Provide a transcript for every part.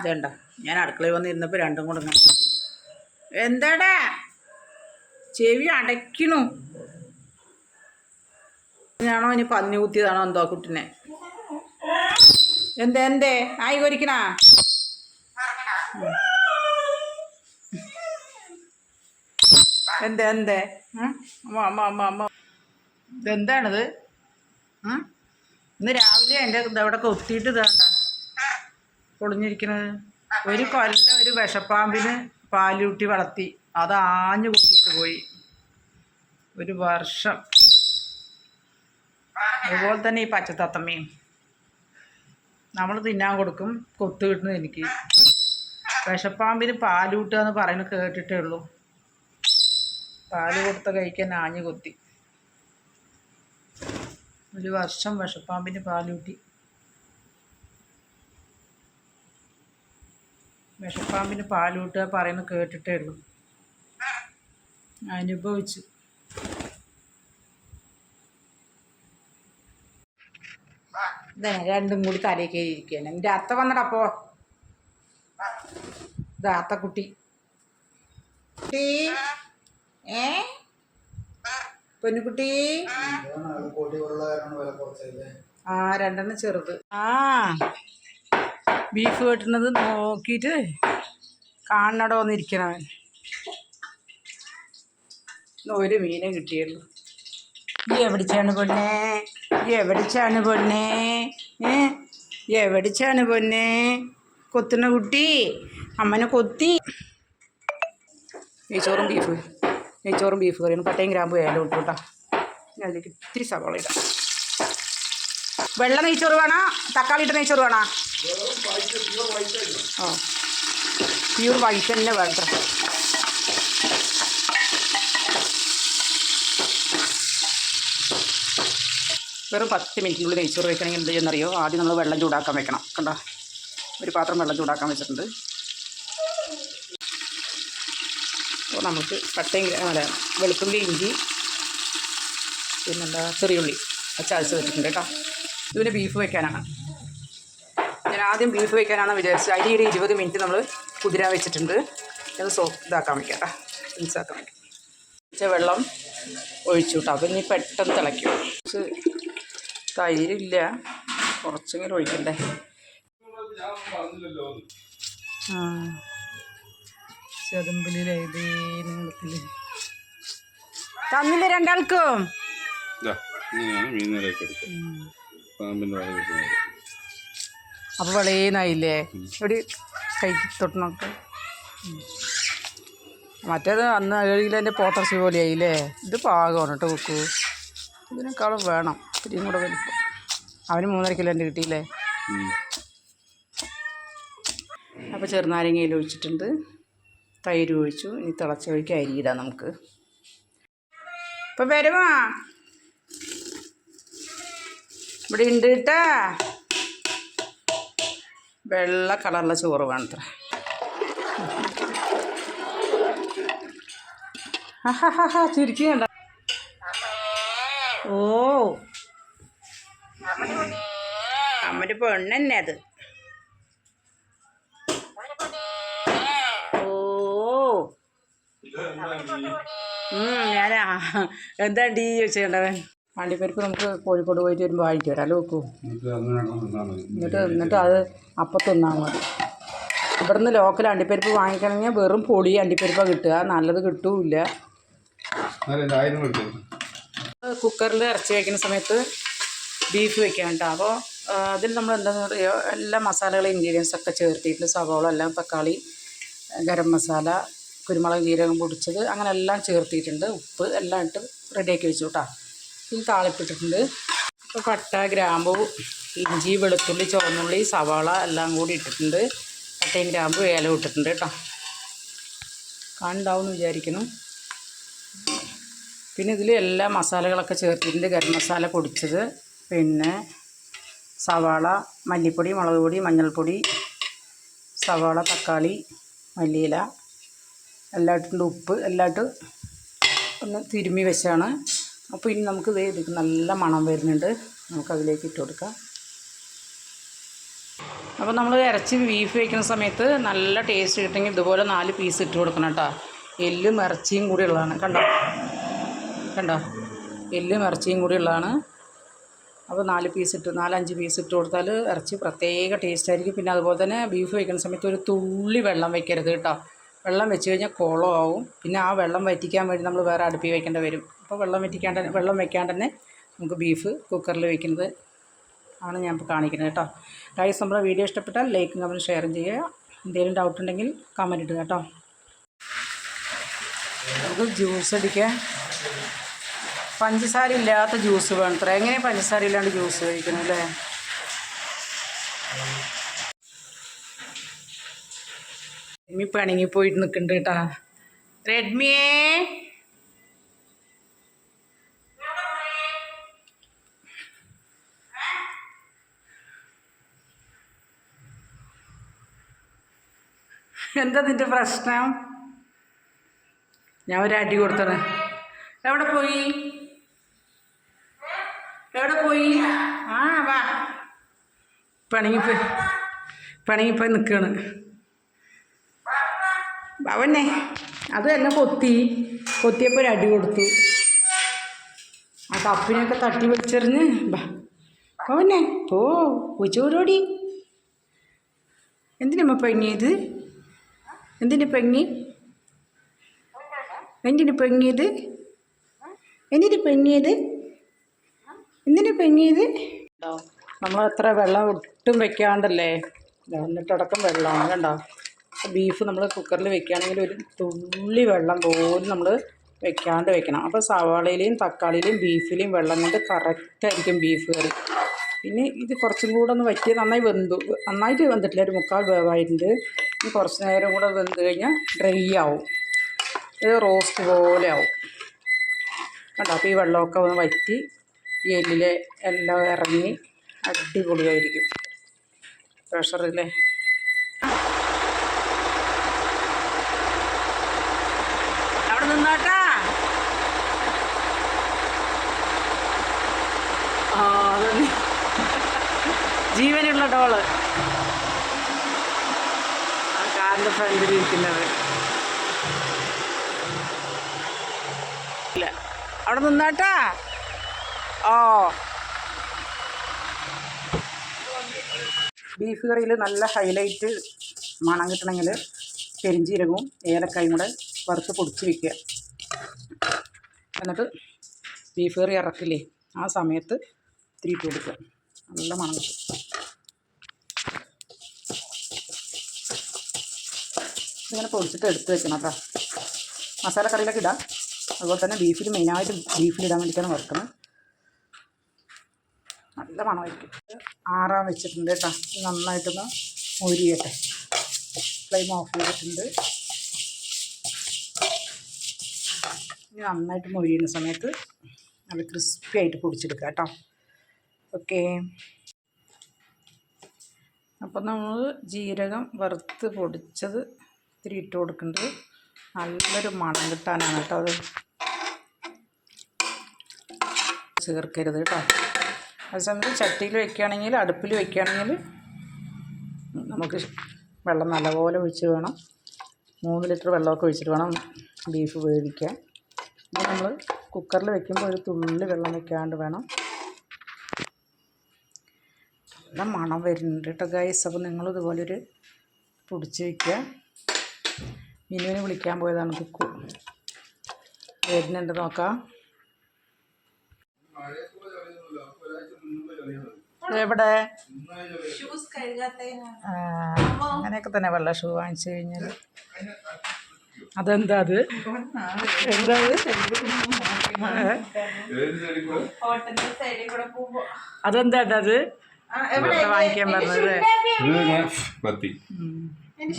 ഇതണ്ട? ഞാൻ അടുക്കളയിൽ വന്നിരുന്നപ്പോൾ രണ്ടും കൂടെ എന്താടാ? ചെവി അടയ്ക്കണു. ഞാനോ ഇനി പന്നി കുത്തിയതാണോ എന്തോ കുട്ടിനെ? എന്തേ എന്തേ? ആയി കൊരിക്കണ? എന്തേ എന്തേ? അമ്മ അമ്മ അമ്മ ഇതെന്താണിത്? ഇന്ന് രാവിലെ എന്റെ ഇതവിടെ കൊത്തിയിട്ട് ഇതേണ്ട. പൊളിഞ്ഞിരിക്കണത്. ഒരു കൊല്ലം ഒരു വിഷപ്പാമ്പിന് പാലൂട്ടി വളർത്തി. അത് ആഞ്ഞു കുത്തിയിട്ട് പോയി. ഒരു വർഷം. അതുപോലെ തന്നെ ഈ പച്ചത്തത്തമ്മയും നമ്മൾ തിന്നാൻ കൊടുക്കും. കൊത്തു കിട്ടുന്നത് എനിക്ക്. വിഷപ്പാമ്പിന് പാലൂട്ടുക എന്ന് പറയുന്നത് കേട്ടിട്ടേ ഉള്ളൂ. പാൽ കൊടുത്ത കഴിക്കാൻ ആഞ്ഞു കൊത്തി. ഒരു വർഷം വിഷപ്പാമ്പിന് പാലൂട്ടി. വിഷപ്പാമ്പിന് പാലൂട്ടുക പറയുന്ന കേട്ടിട്ടേ ഉള്ളൂ. അനുഭവിച്ചു. ഇതേ രണ്ടും കൂടി തലയിൽ കയറിയിരിക്കുകയാണ് എന്റെ അത്ത വന്നടപ്പോ ഇത് അത്തക്കുട്ടി. കുട്ടി. ഏ? പൊന്നുകുട്ടി. ആ രണ്ടെണ്ണം ചെറുത്. ആ. ബീഫ് വെട്ടുന്നത് നോക്കിയിട്ട് കാണണടോ എന്നിരിക്കണവൻ. ഒരു മീനെ കിട്ടിയുള്ളൂ. ഈ എവിടിച്ചാണ് പൊന്നെ? ഈ എവിടിച്ചാണ് പൊന്നെ? ഏ? എവിടിച്ചാണ് പൊന്നെ? കൊത്തുന്ന കുട്ടി അമ്മനെ കൊത്തി. നെയ്ച്ചോറും ബീഫ്. നെയ്ച്ചോറും ബീഫ് കറിയാണ് പട്ടയും ഗ്രാമ്പ് ഏലം ഇട്ടു കേട്ടോ. അതിലേക്ക് ഇത്തിരി സവാള ഇടാം. വെള്ള നെയ്ച്ചോറ് വേണോ? തക്കാളി ഇട്ട നെയ്ച്ചോറ് വേണോ? ഓ. പ്യൂർ വൈറ്റ് തന്നെ വേണ്ട വെറും പത്ത് മിനിറ്റിനുള്ളിൽ നെയ്ച്ചോറ് വെക്കണമെങ്കിൽ എന്ത് ചെയ്യുന്നറിയോ? ആദ്യം നമ്മൾ വെള്ളം ചൂടാക്കാൻ വെക്കണം. കണ്ടോ? ഒരു പാത്രം വെള്ളം ചൂടാക്കാൻ വെച്ചിട്ടുണ്ട്. അപ്പോൾ നമുക്ക് പട്ടയും അല്ല വെളുത്തുള്ളി ഇഞ്ചി പിന്നെന്താ ചെറിയുള്ളി. ചതച്ച് വെച്ചിട്ടുണ്ട് കേട്ടോ. ഇതിന് ബീഫ് വയ്ക്കാനാണ് ഞാൻ ആദ്യം ബീഫ് വയ്ക്കാനാണ് വിചാരിച്ചത്. അരി ഒരു ഇരുപത് മിനിറ്റ് നമ്മൾ കുതിരാൻ വെച്ചിട്ടുണ്ട്. അത് സോ ഇതാക്കാൻ വയ്ക്കാം മിക്സാക്കാൻ വയ്ക്കാം കുറച്ച് വെള്ളം ഒഴിച്ചു കിട്ടാം അപ്പം ഇനി പെട്ടെന്ന് തിളയ്ക്കും. കുറച്ച് തൈരില്ല. കുറച്ചെങ്കിലും ഒഴിക്കണ്ടേ? ആ. നീളത്തിൽ തന്നില്ല രണ്ടാൾക്കും? ഇതാ മീൻ പാമ്പിന്റെ വാഴ കിട്ടുന്നത് അപ്പോൾ വളേന്നായില്ലേ ഒരു കൈ തൊട്ട് നോക്ക മറ്റേത് അന്ന് ഏഴ് കിലോന്റെ പോത്തറച്ചി പോലെ ആയില്ലേ ഇത് പാകമാണ് കേട്ടോ കുക്കു. ഇതിനേക്കാളും വേണം. ഇത്തിരിയും കൂടെ വലിപ്പം അവന് മൂന്നര കിലോ എന്റെ കിട്ടിയില്ലേ? അപ്പോൾ ചെറുനാരങ്ങയിൽ ഒഴിച്ചിട്ടുണ്ട്. തൈര് ഒഴിച്ചു. ഇനി തിളച്ച വഴിക്ക് അരിയിടാം നമുക്ക്. ഇപ്പം വരുമോ? ഇവിടെ ഉണ്ട് കേട്ടാ. വെള്ള കളറുള്ള ചോറ് വേണത്ര. ചുരുക്കി കണ്ട ഓ. അമ്മന്റെ പെണ്ണെന്നെ അത്. ഓ. ഞാനാ. എന്താ ഡീ ചോദിച്ചേണ്ടവൻ വണ്ടിപ്പരിപ്പ് നമുക്ക് കോഴിക്കോട് പോയിട്ട് വരുമ്പോൾ വാങ്ങിക്കും തരാം മതി. എന്നിട്ട് എന്നിട്ട് അത് അപ്പം തിന്നാൽ മതി. ഇവിടുന്ന് ലോക്കൽ അണ്ടിപ്പരിപ്പ് വാങ്ങിക്കണമെങ്കിൽ വെറും പൊടി അണ്ടിപ്പരിപ്പാണ് കിട്ടുക. നല്ലത് കിട്ടൂല്ല. കുക്കറിൽ ഇറച്ചി വയ്ക്കുന്ന സമയത്ത് ബീഫ് വെക്കാൻ കേട്ടോ. അപ്പോൾ അതിൽ നമ്മൾ എന്താണെന്ന് പറയുക എല്ലാ മസാലകളും ഇൻഗ്രീഡിയൻസ് ഒക്കെ ചേർത്തിട്ടുണ്ട് സവോള എല്ലാം തക്കാളി ഗരം മസാല കുരുമുളക് ജീരകം പൊടിച്ചത് അങ്ങനെ എല്ലാം ചേർത്തിട്ടുണ്ട്. ഉപ്പ് എല്ലാം ഇട്ട് റെഡിയാക്കി വെച്ചു കേട്ടോ. ഇതിൽ താളിപ്പിട്ടിട്ടുണ്ട്. ഇപ്പോൾ കട്ട ഗ്രാമ്പു ഇഞ്ചി വെളുത്തുള്ളി ചുവന്നുള്ളി സവാള എല്ലാം കൂടി ഇട്ടിട്ടുണ്ട്. കട്ടയും ഗ്രാമ്പു ഏലം ഇട്ടിട്ടുണ്ട് കേട്ടോ. കാണുണ്ടാവും വിചാരിക്കുന്നു. പിന്നെ ഇതിൽ എല്ലാ മസാലകളൊക്കെ ചേർത്തിട്ടുണ്ട്. ഗരം മസാല പൊടിച്ചത്. പിന്നെ സവാള മല്ലിപ്പൊടി മുളക് പൊടി മഞ്ഞൾപ്പൊടി സവാള തക്കാളി മല്ലിയില എല്ലാം ഇട്ടിട്ടുണ്ട് ഉപ്പ്. എല്ലാം ഇട്ട് ഒന്ന് തിരുമ്മി വെച്ചാണ് അപ്പോൾ ഇനി നമുക്ക് ഇതിലേക്ക് നല്ല മണം വരുന്നുണ്ട്. നമുക്കതിലേക്ക് ഇട്ട് കൊടുക്കാം. അപ്പോൾ നമ്മൾ ഇറച്ചി ബീഫ് വയ്ക്കുന്ന സമയത്ത് നല്ല ടേസ്റ്റ് കിട്ടുമെങ്കിൽ ഇതുപോലെ നാല് പീസ് ഇട്ട് കൊടുക്കണം കേട്ടോ. എല്ലും ഇറച്ചിയും കൂടി ഉള്ളതാണ്. കണ്ടോ? കണ്ടോ? എല്ലും ഇറച്ചിയും കൂടി ഉള്ളതാണ്. അപ്പോൾ നാല് പീസ് ഇട്ട് നാലഞ്ച് പീസ് ഇട്ട് കൊടുത്താൽ ഇറച്ചി പ്രത്യേക ടേസ്റ്റ് ആയിരിക്കും. പിന്നെ അതുപോലെ തന്നെ ബീഫ് വയ്ക്കുന്ന സമയത്ത് ഒരു തുള്ളി വെള്ളം വയ്ക്കരുത് കേട്ടോ. വെള്ളം വെച്ച് കഴിഞ്ഞാൽ കുളമാവും. പിന്നെ ആ വെള്ളം വറ്റിക്കാൻ വേണ്ടി നമ്മൾ വേറെ അടുപ്പിൽ വയ്ക്കേണ്ടി വരും. അപ്പോൾ വെള്ളം വറ്റിക്കാണ്ട് വെള്ളം വെക്കാണ്ട് തന്നെ നമുക്ക് ബീഫ് കുക്കറിൽ വയ്ക്കുന്നത് ആണ് ഞാൻ ഇപ്പോൾ കാണിക്കുന്നത് കേട്ടോ. ഗൈസ് നമ്മുടെ വീഡിയോ ഇഷ്ടപ്പെട്ടാൽ ലൈക്കും കമന്റ് ഷെയറും ചെയ്യുക. എന്തെങ്കിലും ഡൗട്ട് ഉണ്ടെങ്കിൽ കമന്റ് ഇടുക കേട്ടോ. നമുക്ക് ജ്യൂസ് അടിക്കാൻ പഞ്ചസാര ഇല്ലാത്ത ജ്യൂസ് വേണത്ര. എങ്ങനെ പഞ്ചസാര ഇല്ലാണ്ട് ജ്യൂസ് കഴിക്കണം അല്ലേ? റെഡ്മി പിണങ്ങി പോയിട്ട് നിൽക്കുന്നുണ്ട് കേട്ടാ റെഡ്മിയേ എന്താ നിന്റെ പ്രശ്നം? ഞാൻ ഒരു അടി കൊടുത്തത്. എവിടെ പോയി? എവിടെ പോയി? ആ വാ. പണിങ്ങിപ്പോയി പണിങ്ങിപ്പോയി നിൽക്കുകയാണ് അവനെ അത് എന്നെ കൊത്തി കൊത്തിയപ്പോൾ ഒരു അടി കൊടുത്തു. ആ കപ്പിനെയൊക്കെ തട്ടി വലിച്ചെറിഞ്ഞ് അവനെ പോ ഉച്ചോരോടി എന്തിനമ്മ പെങ്ങിയത് എന്തിനു പെങ്ങി? എന്തിനു പെങ്ങിയത്? എന്തിനു പെങ്ങിയത്? എന്തിനു പെങ്ങിയത്? നമ്മൾ അത്ര വെള്ളം ഒട്ടും വെക്കാണ്ടല്ലേ? എന്നിട്ടടക്കം വെള്ളമാണ് കണ്ടോ? ബീഫ് നമ്മൾ കുക്കറിൽ വെക്കുകയാണെങ്കിൽ ഒരു തുള്ളി വെള്ളം പോലും നമ്മൾ വെക്കാണ്ട് വെക്കണം. അപ്പോൾ സവാളയിലെയും തക്കാളിയിലെയും ബീഫിലെയും വെള്ളം കൊണ്ട് കറക്റ്റായിരിക്കും ബീഫ് കറി. പിന്നെ ഇത് കുറച്ചും കൂടെ ഒന്ന് വറ്റിയ നന്നായി വെന്തു. നന്നായിട്ട് വെന്തിട്ടില്ല ഒരു മുക്കാൽ വേവായിട്ടുണ്ട്. ഇനി കുറച്ച് നേരം കൂടെ വെന്ത് കഴിഞ്ഞാൽ ഡ്രൈ ആവും. ഇത് റോസ്റ്റ് പോലെ ആവും. കണ്ടോ? അപ്പോൾ ഈ വെള്ളമൊക്കെ ഒന്ന് വറ്റി ഈ എല്ലിലെ എല്ലാം ഇറങ്ങി അടിപൊളിയായിരിക്കും. പ്രഷറില്ലേ അവിടെ നിന്നാട്ടാ ആ അതന്നെ ജീവനുള്ള ഡോൾ. ആ കാറിന്റെ ഫ്രണ്ടിൽ ഇരിക്കുന്നത് ഇല്ല. അവിടെ നിന്നാട്ടാ? ഓ. ബീഫ് കറിയിൽ നല്ല ഹൈലൈറ്റ് മണം കിട്ടണമെങ്കിൽ പെരിഞ്ചീരകവും ഏലക്കായും കൂടെ വറുത്ത് പൊടിച്ച് വയ്ക്കുക എന്നിട്ട് ബീഫ് കറി ഇറക്കില്ലേ ആ സമയത്ത് ഇത്തിരി ഇട്ട് കൊടുക്കുക. നല്ല മണം കിട്ടും. ഇങ്ങനെ പൊടിച്ചിട്ട് എടുത്ത് വെക്കണം കേട്ടോ മസാലക്കറിയിലൊക്കെ ഇടാം. അതുപോലെ തന്നെ ബീഫിൽ മെയിനായിട്ട് ബീഫിൽ ഇടാൻ വേണ്ടിയിട്ടാണ് വറുക്കുന്നത് നല്ല മണമായിരിക്കും. ആറാൻ വെച്ചിട്ടുണ്ട് കേട്ടോ നന്നായിട്ടൊന്ന് മൊരിയട്ടെ. ഫ്ലെയിം ഓഫ് ചെയ്തിട്ടുണ്ട്. ഇനി നന്നായിട്ട് മൊരിയുന്ന സമയത്ത് നല്ല ക്രിസ്പി ആയിട്ട് പൊടിച്ചെടുക്കുക കേട്ടോ ഓക്കെ. അപ്പം നമ്മൾ ജീരകം വറുത്ത് പൊടിച്ചത് ഇത്തിരി ഇട്ട് കൊടുക്കുന്നുണ്ട് നല്ലൊരു മണം കിട്ടാനാണ് കേട്ടോ അത്. ചേർക്കരുത് കേട്ടോ. അതേസമയത്ത് ചട്ടിയിൽ വെക്കുകയാണെങ്കിൽ അടുപ്പിൽ വെക്കുകയാണെങ്കിൽ നമുക്ക് വെള്ളം നല്ലപോലെ ഒഴിച്ച് വേണം. മൂന്ന് ലിറ്റർ വെള്ളമൊക്കെ ഒഴിച്ചിട്ട് വേണം ബീഫ് വേവിക്കാൻ. ഇത് നമ്മൾ കുക്കറിൽ വെക്കുമ്പോൾ ഒരു തുള്ളി വെള്ളം വെക്കാണ്ട് വേണം. നല്ല മണം വരുന്നുണ്ട് കേട്ടോ ഗൈസ് അപ്പോൾ നിങ്ങളിതുപോലൊരു പൊടിച്ച് വയ്ക്കുക മിനുവിനെ വിളിക്കാൻ പോയതാണ് കുക്കു. വരുന്നുണ്ട് നോക്കാം. എവിടെ? അങ്ങനെയൊക്കെ തന്നെ വെള്ള ഷൂ വാങ്ങിച്ചു കഴിഞ്ഞാൽ. അതെന്താ അത്? എന്താ അത്? അതെന്താ അത്? വാങ്ങിക്കാൻ പറഞ്ഞത്.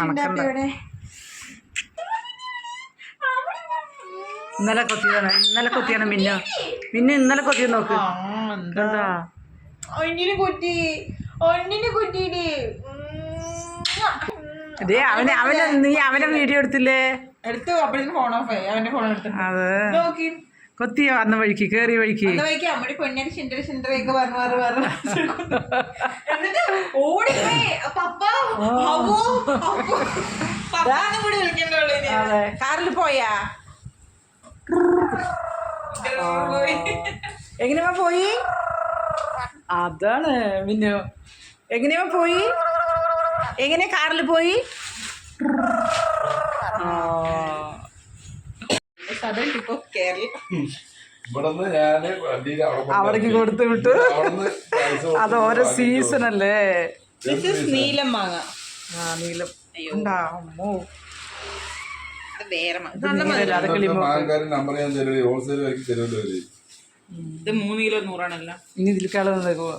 മണക്കണ്ട. ഇന്നലെ കൊത്തിയതാണ്. ഇന്നലെ കൊത്തിയാണ് മിന്ന. മിന്ന ഇന്നലെ കൊത്തി നോക്ക്. എന്താ? ഒന്നിന് കുറ്റി അവനെ അവനെ നീ അവനെ വീഡിയോ എടുത്തില്ലേ? എടുത്തു അപ്പോഴത്തേക്ക് ഫോൺ ഓഫ് ആയി. അവന്റെ ഫോൺ എടുത്തു. അത്. നോക്കി. കൊത്തിയോ? അന്ന വഴിക്ക് കേറി വഴിക്ക്. അമ്മടി പറഞ്ഞു പറഞ്ഞു പറഞ്ഞു എന്നിട്ട് ഓടിപ്പോയി പപ്പ. കാറിൽ പോയാ? എങ്ങനെയാ പോയി? അതാണ് പിന്നെ എങ്ങനെയാ പോയി? എങ്ങനെ കാറിൽ പോയി. അവിടേക്ക് കൊടുത്തു വിട്ടു. അത് ഓരോ സീസൺ അല്ലേ? നീലം വാങ്ങാം ആ നീലം. ഉണ്ടാ? അമ്മോ ഇത് വേറെ അത് ഇന്നത്തെ കിളിമോ മാങ്ങാക്കാരൻ നമ്പർ ഞാൻ തരുമല്ലോ ഹോൾസെയിൽ വരയ്ക്ക് തരുമല്ലോ അവർ? ഇത് മൂന്ന് കിലോ നൂറാണല്ലോ. ഇനി ഇതിലേക്കാൾ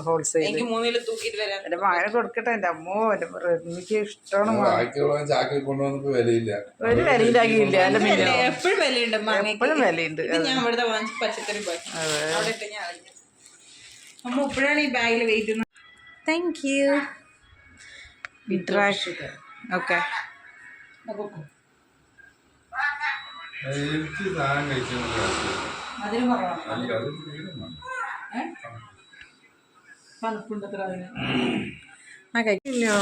ഹോൾസെയിൽ എനിക്ക് മൂന്ന് കിലോ തൂക്കിയിട്ട് വരാൻ എന്റെ മഴ കൊടുക്കട്ടെ എന്റെ അമ്മോ എന്റെ എനിക്ക് ഇഷ്ടമാണ് മാങ്ങ. ബാക്കിയുള്ള ചാക്കിൽ കൊണ്ടുവന്നപ്പോ വിലയില്ല. ഒരു വിലയിലാകിയില്ല അല്ല മീനോ. എപ്പോഴും വിലയുണ്ട് മാങ്ങയ്ക്ക് എപ്പോഴും വിലയുണ്ട് ഇത് ഞാൻ ഇവിടുത്തെ വാങ്ങിച്ച പച്ചക്കറി പോയി. അവിടെ ഇട്ട് ഞാൻ അറിഞ്ഞു അമ്മ ഇപ്പോഴാണ് ഈ ബാഗിൽ വെയിറ്റ് താങ്ക് യു ഓക്കെ എനിക്ക് നീളൊന്നും കഴിക്കില്ലോ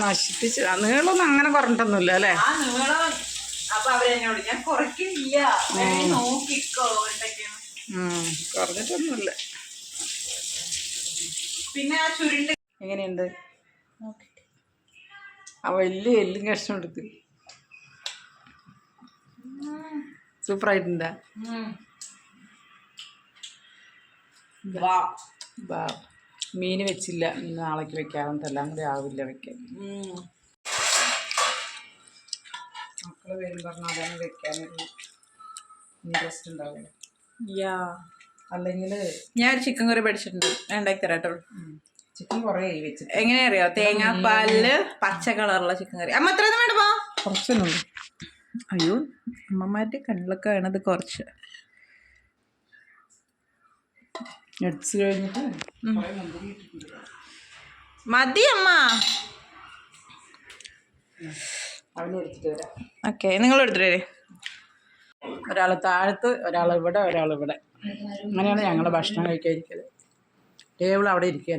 നശിപ്പിച്ച് ആ, നീളമൊന്നും അങ്ങനെ പറഞ്ഞിട്ടൊന്നുമില്ല അല്ലേ? കുറഞ്ഞിട്ടൊന്നുമില്ല. പിന്നെ ആ ചുരുണ്ട്. എങ്ങനെയുണ്ട്? ആ വലിയ എല്ലും കഷ്ണം എടുത്ത്. സൂപ്പറായിട്ടുണ്ടാ. വാ ബാ. മീൻ വെച്ചില്ല. ഇന്ന് നാളേക്ക് വെക്കാറുണ്ട്. എല്ലാം കൂടി ആവില്ല വെക്കാൻ മക്കൾ വരും പറഞ്ഞാൽ അതാണ് വെക്കാനൊരു ഇൻട്രസ്റ്റ് ഉണ്ടാവില്ല. യാ. അല്ലെങ്കിൽ ഞാൻ ഒരു ചിക്കൻ കറി പഠിച്ചിട്ടുണ്ട് ഞാൻ ഉണ്ടാക്കി തരാട്ടോ ചിക്കൻ കുറേ വെച്ചിട്ട്. എങ്ങനെയാ അറിയോ? തേങ്ങാപ്പാലിൽ പച്ച കളറുള്ള ചിക്കൻ കറി. അമ്മ എത്ര വേണ്ടപ്പോ കുറച്ചൊന്നും അയ്യോ അമ്മമാരുടെ കണ്ണിലൊക്കെ വേണത് കുറച്ച്. നട്സ് കഴിഞ്ഞിട്ട് മതി അമ്മ. വരാം. ഓക്കെ നിങ്ങൾ എടുത്തിട്ടേ ഒരാൾ താഴത്ത് ഒരാൾ ഇവിടെ ഒരാൾ ഇവിടെ. അങ്ങനെയാണ് ഞങ്ങൾ ഭക്ഷണം കഴിക്കാതിരിക്കൽ ടേബിൾ അവിടെ ഇരിക്കുക